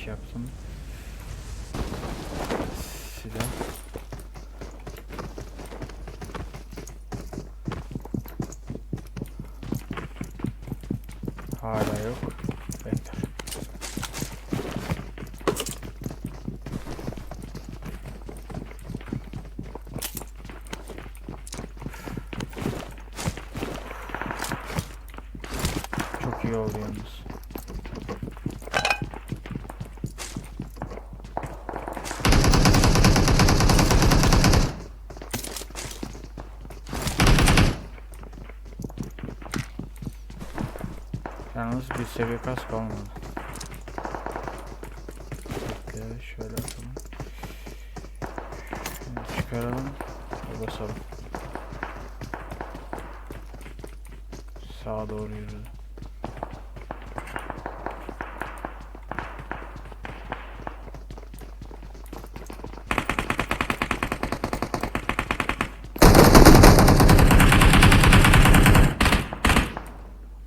Misteğin iniş yaptım. Silah. Hala yok. Enter. Çok iyi oldu yalnız. Yalnız bir seviye kas kalmadı. Bekle şöyle yapalım. Şunu çıkaralım. ve Basalım. Sağa doğru yürüdü.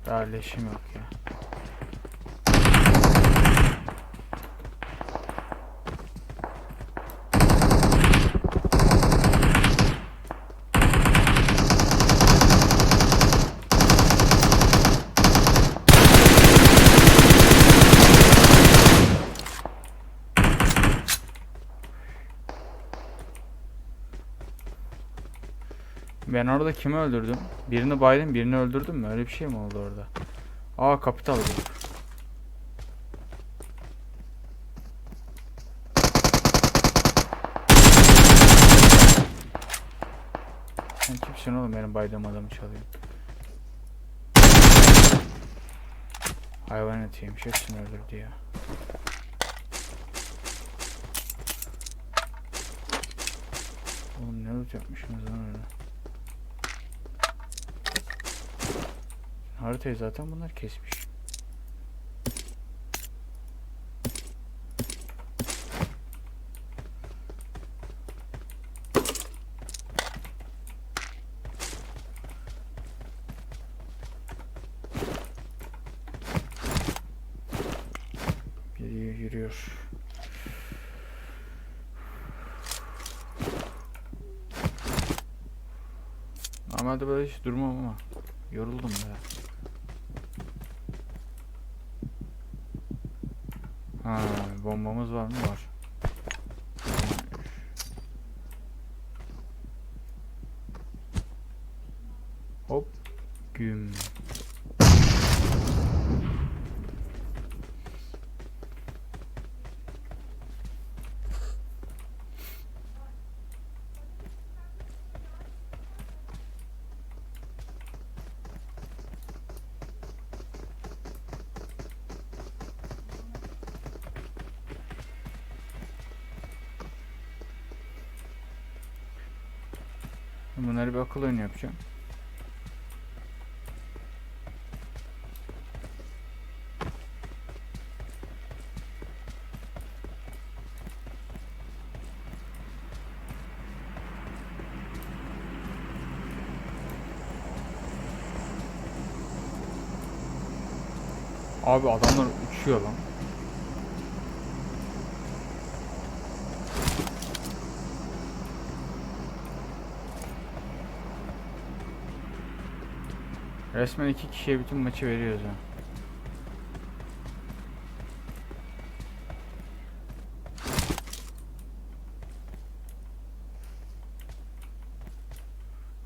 Daha leşim yok ya. Ben orada kimi öldürdüm? Birini baydım, birini öldürdüm mü? Öyle bir şey mi oldu orada? Aa kapital bu. Sen kimsin oğlum benim baydığım adamı çalıyorsun? Hayvan etiymiş hepsini öldürdü ya. Oğlum ne olacakmışsınız lan öyle? Haritayı zaten bunlar kesmiş. Geliyor. Normalde böyle hiç durmam ama yoruldum ya. Ha, bombamız var mı? Var. Bunları bir akıl oyunu yapacağım. Abi adamlar uçuyor lan. Resmen iki kişiye bütün maçı veriyoruz ha.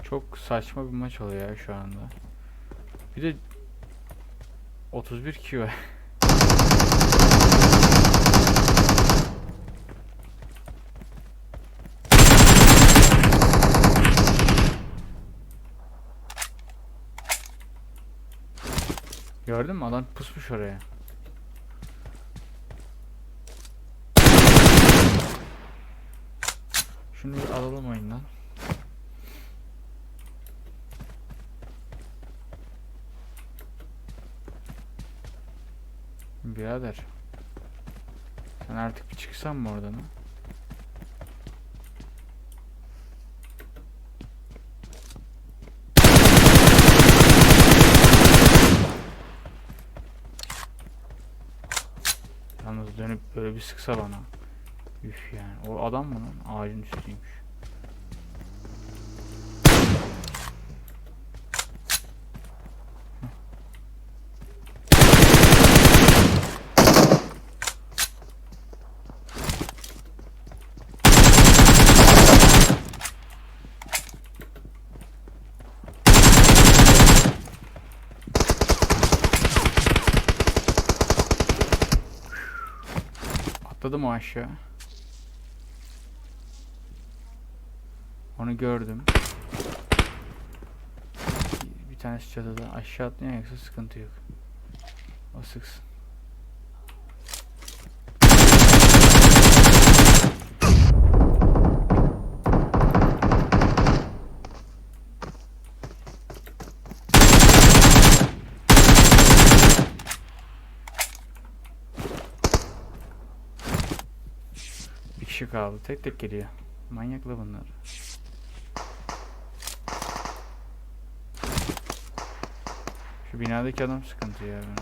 Çok saçma bir maç oluyor ya şu anda. Bir de 31 kilo. Gördün mü adam pusmuş oraya. Şunu bir alalım oyundan. Birader. Sen artık bir çıksan mı oradan ha? Dönüp böyle bir sıksa bana. Üf yani. O adam mı lan? Ağacın üstüymüş. Atladım o aşağı. Onu gördüm. Bir tanesi çatıda. Aşağı atlayan yoksa sıkıntı yok. O sıksın. Bir kişi kaldı. Tek tek geliyor. Manyakla bunlar. Şu binadaki adam sıkıntı ya benim.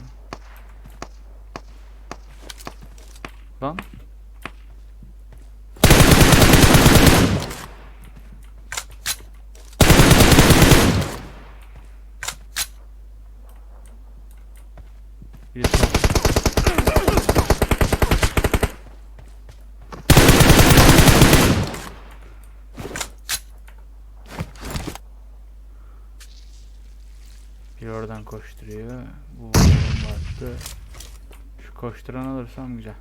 Lan. Birisi Bir oradan koşturuyor. Bu bomba attı. Şu koşturan alırsam güzel.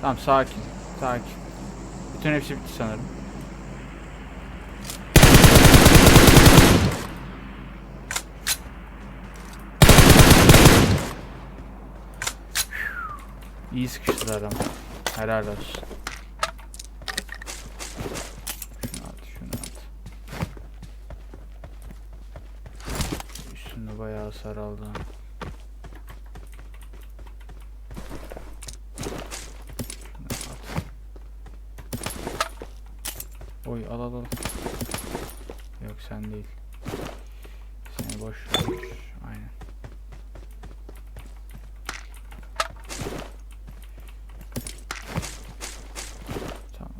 Tamam sakin. Sakin. Bütün hepsi bitti sanırım. İyi sıkıştılar ama. Helal olsun. Şunu at, şunu at. Üstünde bayağı hasar aldı. Oy al al al. Yok sen değil. Seni boş ver. Aynen. Tamam.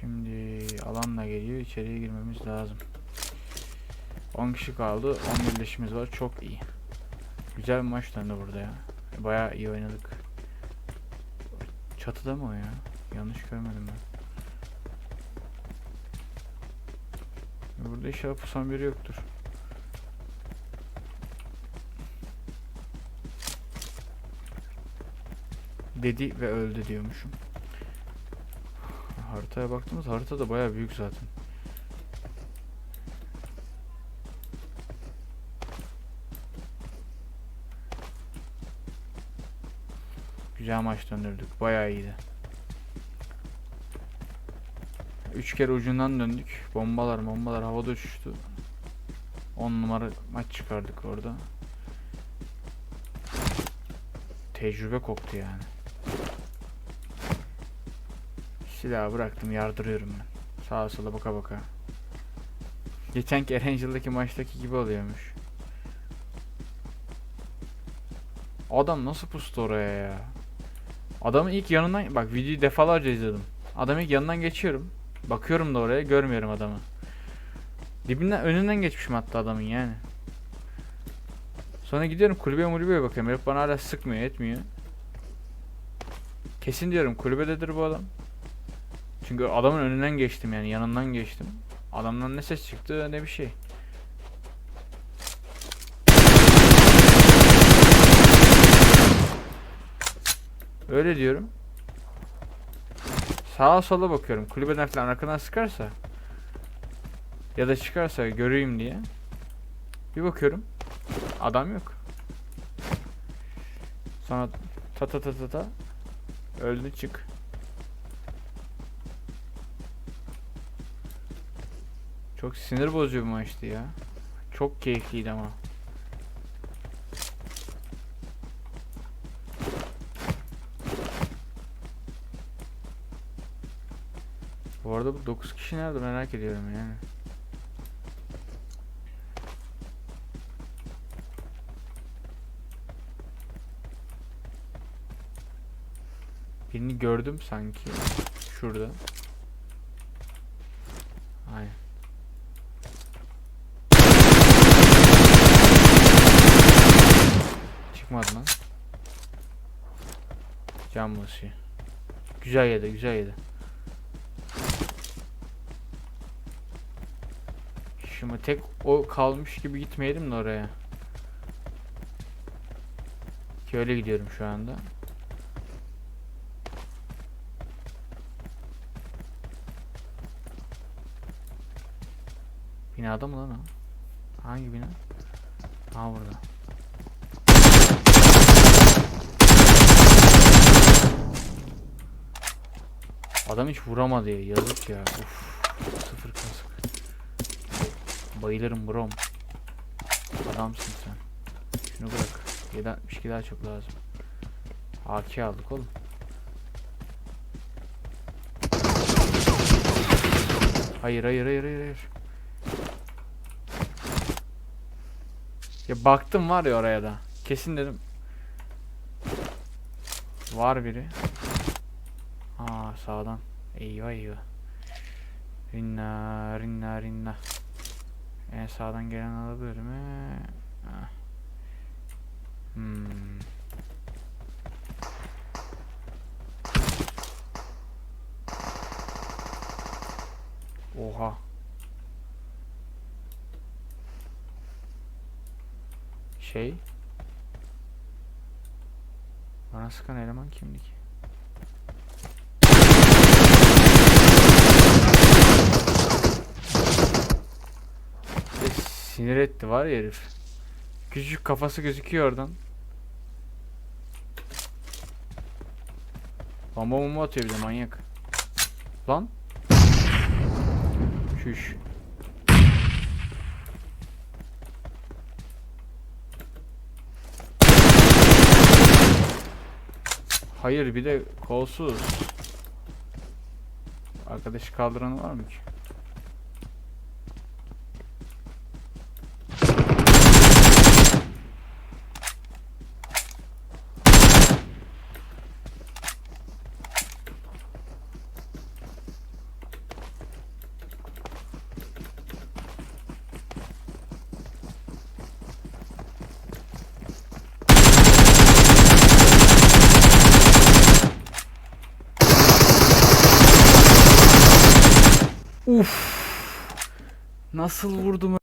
Şimdi alanla geliyor. İçeriye girmemiz lazım. 10 kişi kaldı. 10 birleşimiz var. Çok iyi. Güzel bir maç döndü burada ya. Bayağı iyi oynadık. Çatıda mı o ya? Yanlış görmedim ben. Burada inşallah pusan biri yoktur. Dedi ve öldü diyormuşum. Haritaya baktığımız harita da bayağı büyük zaten. Güzel maç döndürdük. Bayağı iyiydi. Üç kere ucundan döndük. Bombalar bombalar havada uçuştu. 10 numara maç çıkardık orada. Tecrübe koktu yani. Silahı bıraktım yardırıyorum ben. Sağa sola baka baka. Geçenki Erangel'daki maçtaki gibi oluyormuş. Adam nasıl pustu oraya ya? Adamın ilk yanından bak videoyu defalarca izledim. Adamın ilk yanından geçiyorum. Bakıyorum da oraya görmüyorum adamı. Dibinden önünden geçmişim hatta adamın yani. Sonra gidiyorum kulübeye mulübeye bakıyorum. Herif bana hala sıkmıyor etmiyor. Kesin diyorum kulübededir bu adam. Çünkü adamın önünden geçtim yani yanından geçtim. Adamdan ne ses çıktı ne bir şey. Öyle diyorum. Sağa sola bakıyorum. Kulübeden falan arkadan sıkarsa ya da çıkarsa göreyim diye. Bir bakıyorum. Adam yok. Sonra ta ta ta ta ta öldü çık. Çok sinir bozucu bir maçtı ya. Çok keyifliydi ama. Orada bu 9 kişi nerede merak ediyorum yani. Birini gördüm sanki. Şurada. Aynen. Çıkmadı lan. Cam basıyor. Güzel yedi, güzel yedi. Şimdi tek o kalmış gibi gitmeyelim de oraya. Ki öyle gidiyorum şu anda. Binada mı lan o? Hangi bina? Ha burada. Adam hiç vuramadı ya. Yazık ya. Uf. Bayılırım brom. Adamsın sen. Şunu bırak. 762 daha çok lazım. AK aldık oğlum. Hayır hayır hayır hayır hayır. Ya baktım var ya oraya da. Kesin dedim. Var biri. Aa sağdan. Eyvah eyvah. Rinna rinna rinna. En sağdan gelen alabilir mi? Ah. Hmm. Oha. Şey. Bana sıkan eleman kimdi ki? Ve sinir etti var ya herif. Küçük kafası gözüküyor oradan. Bomba bomba atıyor bir de manyak. Lan. Şuş. Hayır bir de kolsuz. Arkadaşı kaldıranı var mı ki? Uf. Nasıl vurdum